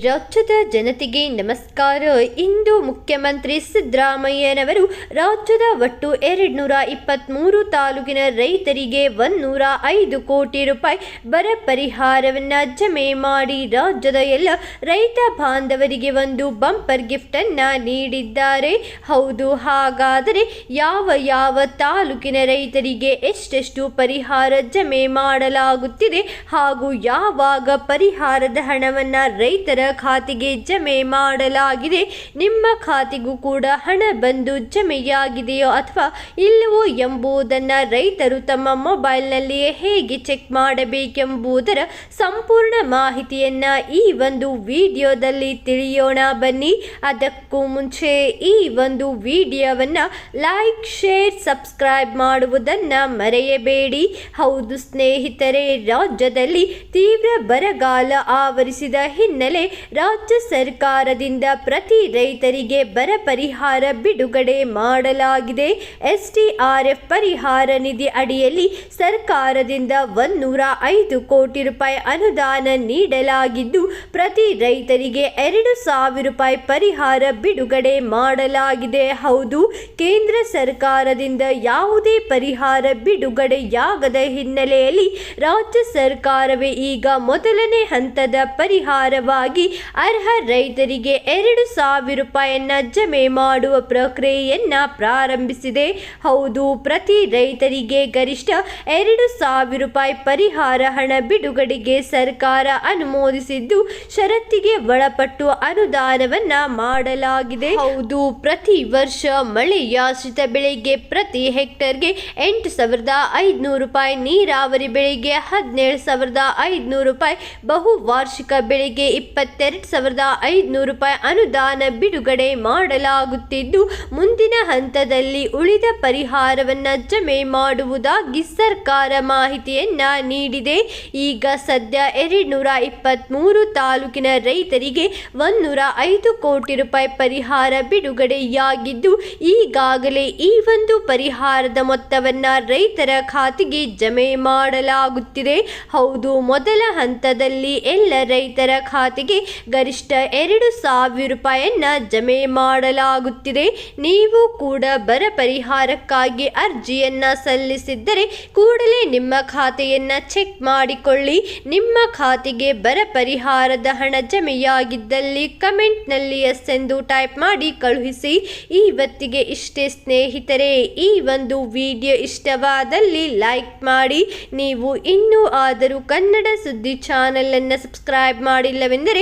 ರಾಜ್ಯದ ಜನತೆಗೆ ನಮಸ್ಕಾರ. ಇಂದು ಮುಖ್ಯಮಂತ್ರಿ ಸಿದ್ದರಾಮಯ್ಯನವರು ರಾಜ್ಯದ ಒಟ್ಟು ಎರಡು ನೂರ ಇಪ್ಪತ್ತ್ಮೂರು ತಾಲೂಕಿನ ರೈತರಿಗೆ ಒಂದೂರ ಐದು ಕೋಟಿ ರೂಪಾಯಿ ಬರ ಪರಿಹಾರವನ್ನು ಜಮೆ ಮಾಡಿ ರಾಜ್ಯದ ಎಲ್ಲ ರೈತ ಬಾಂಧವರಿಗೆ ಒಂದು ಬಂಪರ್ ಗಿಫ್ಟನ್ನು ನೀಡಿದ್ದಾರೆ. ಹೌದು, ಹಾಗಾದರೆ ಯಾವ ಯಾವ ತಾಲೂಕಿನ ರೈತರಿಗೆ ಎಷ್ಟೆಷ್ಟು ಪರಿಹಾರ ಜಮೆ ಮಾಡಲಾಗುತ್ತಿದೆ ಹಾಗೂ ಯಾವಾಗ ಪರಿಹಾರದ ಹಣವನ್ನು ರೈತರ ಖಾತೆಗೆ ಜಮೆ ಮಾಡಲಾಗಿದೆ. ನಿಮ್ಮ ಖಾತೆಗೂ ಕೂಡ ಹಣ ಬಂದು ಜಮೆಯಾಗಿದೆಯೋ ಅಥವಾ ಇಲ್ಲವೋ ಎಂಬುದನ್ನು ರೈತರು ತಮ್ಮ ಮೊಬೈಲ್ನಲ್ಲಿಯೇ ಹೇಗೆ ಚೆಕ್ ಮಾಡಬೇಕೆಂಬುದರ ಸಂಪೂರ್ಣ ಮಾಹಿತಿಯನ್ನು ಈ ಒಂದು ವಿಡಿಯೋದಲ್ಲಿ ತಿಳಿಯೋಣ ಬನ್ನಿ. ಅದಕ್ಕೂ ಮುಂಚೆ ಈ ಒಂದು ವಿಡಿಯೋವನ್ನು ಲೈಕ್, ಶೇರ್, ಸಬ್ಸ್ಕ್ರೈಬ್ ಮಾಡುವುದನ್ನು ಮರೆಯಬೇಡಿ. ಹೌದು ಸ್ನೇಹಿತರೆ, ರಾಜ್ಯದಲ್ಲಿ ತೀವ್ರ ಬರಗಾಲ ಆವರಿಸಿದ ಹಿನ್ನೆಲೆ ರಾಜ್ಯ ಸರ್ಕಾರದಿಂದ ಪ್ರತಿ ರೈತರಿಗೆ ಬರ ಪರಿಹಾರ ಬಿಡುಗಡೆ ಮಾಡಲಾಗಿದೆ. ಎಸ್ಡಿಆರ್ಎಫ್ ಪರಿಹಾರ ನಿಧಿ ಅಡಿಯಲ್ಲಿ ಸರ್ಕಾರದಿಂದ ಒಂದೂರ ಐದು ಕೋಟಿ ರೂಪಾಯಿ ಅನುದಾನ ನೀಡಲಾಗಿದ್ದು, ಪ್ರತಿ ರೈತರಿಗೆ ಎರಡು ಸಾವಿರ ರೂಪಾಯಿ ಪರಿಹಾರ ಬಿಡುಗಡೆ ಮಾಡಲಾಗಿದೆ. ಹೌದು, ಕೇಂದ್ರ ಸರ್ಕಾರದಿಂದ ಯಾವುದೇ ಪರಿಹಾರ ಬಿಡುಗಡೆಯಾಗದ ಹಿನ್ನೆಲೆಯಲ್ಲಿ ರಾಜ್ಯ ಸರ್ಕಾರವೇ ಈಗ ಮೊದಲನೇ ಹಂತದ ಪರಿಹಾರವಾಗಿ ಅರ್ಹ ರೈತರಿಗೆ ಎರಡು ಸಾವಿರ ರೂಪಾಯಿಯನ್ನ ಜಮೆ ಮಾಡುವ ಪ್ರಕ್ರಿಯೆಯನ್ನ ಪ್ರಾರಂಭಿಸಿದೆ. ಹೌದು, ಪ್ರತಿ ರೈತರಿಗೆ ಗರಿಷ್ಠ ಎರಡು ಸಾವಿರ ರೂಪಾಯಿ ಪರಿಹಾರ ಹಣ ಬಿಡುಗಡೆಗೆ ಸರ್ಕಾರ ಅನುಮೋದಿಸಿದ್ದು, ಷರತ್ತಿಗೆ ಒಳಪಟ್ಟು ಅನುದಾನವನ್ನ ಮಾಡಲಾಗಿದೆ. ಹೌದು, ಪ್ರತಿ ವರ್ಷ ಮಳೆಯಾಶ್ರಿತ ಬೆಳೆಗೆ ಪ್ರತಿ ಹೆಕ್ಟರ್ಗೆ ಎಂಟು ಸಾವಿರದ ಐದುನೂರು ರೂಪಾಯಿ, ನೀರಾವರಿ ಬೆಳೆಗೆ ಹದಿನೇಳು ಸಾವಿರದ ಐದುನೂರು ರೂಪಾಯಿ, ಬಹುವಾರ್ಷಿಕ ಬೆಳೆಗೆ ಬೆಳೆಗೆ ಇಪ್ಪತ್ತೆರಡು ಸಾವಿರದ ಐದುನೂರು ರೂಪಾಯಿ ಅನುದಾನ ಬಿಡುಗಡೆ ಮಾಡಲಾಗುತ್ತಿದ್ದು, ಮುಂದಿನ ಹಂತದಲ್ಲಿ ಉಳಿದ ಪರಿಹಾರವನ್ನ ಜಮೆ ಮಾಡುವುದಾಗಿ ಸರ್ಕಾರ ಮಾಹಿತಿಯನ್ನ ನೀಡಿದೆ. ಈಗ ಸದ್ಯ ಎರಡ್ನೂರ ಇಪ್ಪತ್ತ್ಮೂರು ತಾಲೂಕಿನ ರೈತರಿಗೆ ಒಂದೂರ ಐದು ಕೋಟಿ ರೂಪಾಯಿ ಪರಿಹಾರ ಬಿಡುಗಡೆಯಾಗಿದ್ದು, ಈಗಾಗಲೇ ಈ ಒಂದು ಪರಿಹಾರದ ಮೊತ್ತವನ್ನ ರೈತರ ಖಾತೆಗೆ ಜಮೆ ಮಾಡಲಾಗುತ್ತಿದೆ. ಹೌದು, ಮೊದಲ ಹಂತದಲ್ಲಿ ಎಲ್ಲ ರೈತರ ಖಾತೆಗೆ ಗರಿಷ್ಠ ಎರಡು ಸಾವಿರ ರೂಪಾಯಿಯನ್ನ ಜಮೆ ಮಾಡಲಾಗುತ್ತಿದೆ. ನೀವು ಕೂಡ ಬರ ಪರಿಹಾರಕ್ಕಾಗಿ ಅರ್ಜಿಯನ್ನ ಸಲ್ಲಿಸಿದ್ದರೆ ಕೂಡಲೇ ನಿಮ್ಮ ಖಾತೆಯನ್ನ ಚೆಕ್ ಮಾಡಿಕೊಳ್ಳಿ. ನಿಮ್ಮ ಖಾತೆಗೆ ಬರ ಪರಿಹಾರದ ಹಣ ಜಮೆಯಾಗಿದ್ದಲ್ಲಿ ಕಮೆಂಟ್ನಲ್ಲಿ ಎಸ್ ಎಂದು ಟೈಪ್ ಮಾಡಿ ಕಳುಹಿಸಿ. ಇವತ್ತಿಗೆ ಇಷ್ಟೇ ಸ್ನೇಹಿತರೆ, ಈ ಒಂದು ವಿಡಿಯೋ ಇಷ್ಟವಾದಲ್ಲಿ ಲೈಕ್ ಮಾಡಿ. ನೀವು ಇನ್ನೂ ಆದರೂ ಕನ್ನಡ ಸುದ್ದಿ ಚಾನಲನ್ನು ಸಬ್ಸ್ಕ್ರೈಬ್ ಮಾಡಿಲ್ಲವೆಂದರೆ